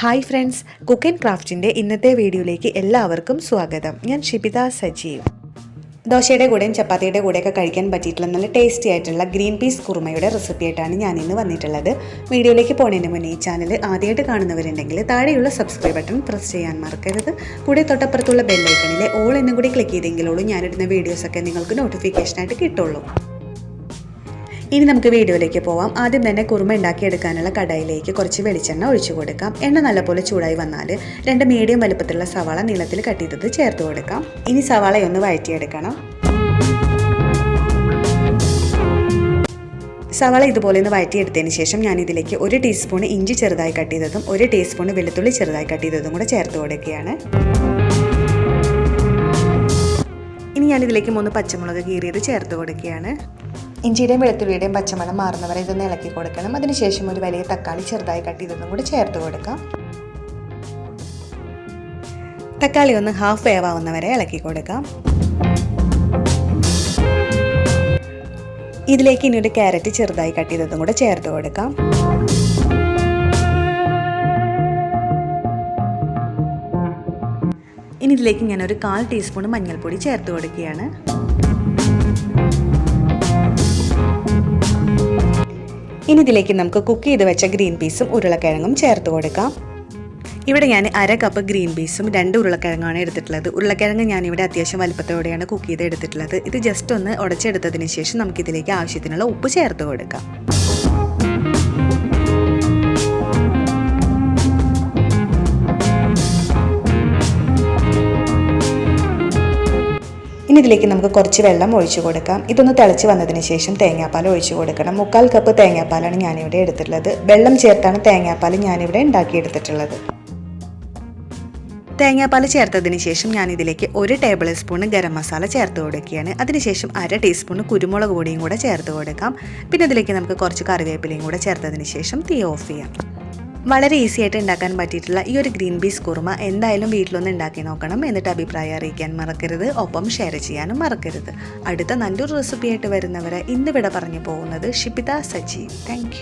Hi friends cook and ക്രാഫ്റ്റിന്റെ ഇന്നത്തെ വീഡിയോയിലേക്ക് എല്ലാവർക്കും സ്വാഗതം. ഞാൻ ഷിബിത സജീവ്. ദോശയുടെ കൂടെയും ചപ്പാത്തിയുടെ കൂടെയൊക്കെ കഴിക്കാൻ പറ്റിയിട്ടുള്ള നല്ല ടേസ്റ്റി ആയിട്ടുള്ള ഗ്രീൻ പീസ് കുറുമയുടെ റെസിപ്പി ആയിട്ടാണ് ഞാൻ ഇന്ന് വന്നിട്ടുള്ളത്. വീഡിയോയിലേക്ക് പോകുന്നതിന് മുന്നേ ഈ ചാനൽ ആദ്യമായിട്ട് കാണുന്നവരുണ്ടെങ്കിൽ താഴെയുള്ള സബ്സ്ക്രൈബ് ബട്ടൺ പ്രസ് ചെയ്യാൻ മറക്കരുത്. കൂടെ തൊട്ടപ്പുറത്തുള്ള ബെല്ലൈക്കണിലെ ഓൾ എന്നും കൂടി ക്ലിക്ക് ചെയ്തെങ്കിലുള്ളൂ ഞാനിടുന്ന വീഡിയോസൊക്കെ നിങ്ങൾക്ക് നോട്ടിഫിക്കേഷനായിട്ട് കിട്ടുള്ളൂ. ഇനി നമുക്ക് വീഡിയോയിലേക്ക് പോവാം. ആദ്യം തന്നെ കുറുമ ഉണ്ടാക്കിയെടുക്കാനുള്ള കടായിലേക്ക് കുറച്ച് വെളിച്ചെണ്ണ ഒഴിച്ചു കൊടുക്കാം. എണ്ണ നല്ലപോലെ ചൂടായി വന്നാൽ രണ്ട് മീഡിയം വലുപ്പത്തിലുള്ള സവാള നീളത്തിൽ കട്ട് ചെയ്തത് ചേർത്ത് കൊടുക്കാം. ഇനി സവാളയൊന്ന് വഴറ്റിയെടുക്കണം. സവാള ഇതുപോലെ ഒന്ന് വഴറ്റിയെടുത്തതിന് ശേഷം ഞാൻ ഇതിലേക്ക് ഒരു ടീസ്പൂൺ ഇഞ്ചി ചെറുതായി കട്ട് ചെയ്തതും ഒരു ടീസ്പൂൺ വെളുത്തുള്ളി ചെറുതായി കട്ട് ചെയ്തതും കൂടെ ചേർത്ത് കൊടുക്കുകയാണ്. ഇനി ഞാൻ ഇതിലേക്ക് മൂന്ന് പച്ചമുളക് കീറിയത് ചേർത്ത് കൊടുക്കുകയാണ്. ഇഞ്ചിയുടെയും വെളുത്തുള്ളിയുടെയും പച്ചമണം മാറുന്നവരെ ഇതൊന്ന് ഇളക്കി കൊടുക്കണം. അതിനുശേഷം ഒരു വലിയ തക്കാളി ചെറുതായി കട്ട് ചെയ്തൊന്നും കൂടി ചേർത്ത് കൊടുക്കാം. തക്കാളി ഒന്ന് ഹാഫ് വേവാവുന്നവരെ ഇളക്കി കൊടുക്കാം. ഇതിലേക്ക് ഇനി ഒരു ക്യാരറ്റ് ചെറുതായി കട്ട് ചെയ്തതും കൂടെ ചേർത്ത് കൊടുക്കാം. ഇനി ഇതിലേക്ക് ഞാൻ ഒരു കാൽ ടീസ്പൂൺ മഞ്ഞൾപ്പൊടി ചേർത്ത് കൊടുക്കുകയാണ്. ഇനി ഇതിലേക്ക് നമുക്ക് കുക്ക് ചെയ്ത് വെച്ച ഗ്രീൻ പീസും ഉരുളക്കിഴങ്ങും ചേർത്ത് കൊടുക്കാം. ഇവിടെ ഞാൻ അര കപ്പ് ഗ്രീൻ പീസും രണ്ട് ഉരുളക്കിഴങ്ങാണ് എടുത്തിട്ടുള്ളത്. ഉരുളക്കിഴങ്ങ് ഞാൻ ഇവിടെ അത്യാവശ്യം വലുപ്പത്തോടെയാണ് കുക്ക് ചെയ്ത് എടുത്തിട്ടുള്ളത്. ഇത് ജസ്റ്റ് ഒന്ന് ഉടച്ചെടുത്തതിന് ശേഷം നമുക്കിതിലേക്ക് ആവശ്യത്തിനുള്ള ഉപ്പ് ചേർത്ത് കൊടുക്കാം. ഇനി ഇതിലേക്ക് നമുക്ക് കുറച്ച് വെള്ളം ഒഴിച്ചു കൊടുക്കാം. ഇതൊന്ന് തിളച്ച് വന്നതിന് ശേഷം തേങ്ങാപ്പാൽ ഒഴിച്ചു കൊടുക്കണം. മുക്കാൽ കപ്പ് തേങ്ങാപ്പാലാണ് ഞാനിവിടെ എടുത്തിട്ടുള്ളത്. വെള്ളം ചേർത്താണ് തേങ്ങാപ്പാൽ ഞാനിവിടെ ഉണ്ടാക്കിയെടുത്തിട്ടുള്ളത്. തേങ്ങാപ്പാൽ ചേർത്തതിന് ശേഷം ഞാൻ ഇതിലേക്ക് ഒരു ടേബിൾ സ്പൂൺ ഗരം മസാല ചേർത്ത് കൊടുക്കുകയാണ്. അതിനുശേഷം അര ടീസ്പൂൺ കുരുമുളക് പൊടിയും കൂടെ ചേർത്ത് കൊടുക്കാം. പിന്നെ ഇതിലേക്ക് നമുക്ക് കുറച്ച് കറിവേപ്പിലയും കൂടെ ചേർത്തതിന് ശേഷം തീ ഓഫ് ചെയ്യാം. വളരെ ഈസി ആയിട്ട് ഉണ്ടാക്കാൻ പറ്റിയിട്ടുള്ള ഈ ഒരു ഗ്രീൻ പീസ് കുറുമ എന്തായാലും വീട്ടിലൊന്ന് ഉണ്ടാക്കി നോക്കണം എന്നിട്ട് അഭിപ്രായം അറിയിക്കാൻ മറക്കരുത്. ഒപ്പം ഷെയർ ചെയ്യാനും മറക്കരുത്. അടുത്ത നല്ലൊരു റെസിപ്പി ആയിട്ട് വരുന്നവരെ ഇന്നിവിടെ പറഞ്ഞു പോകുന്നത് ഷിപിത സജി. താങ്ക്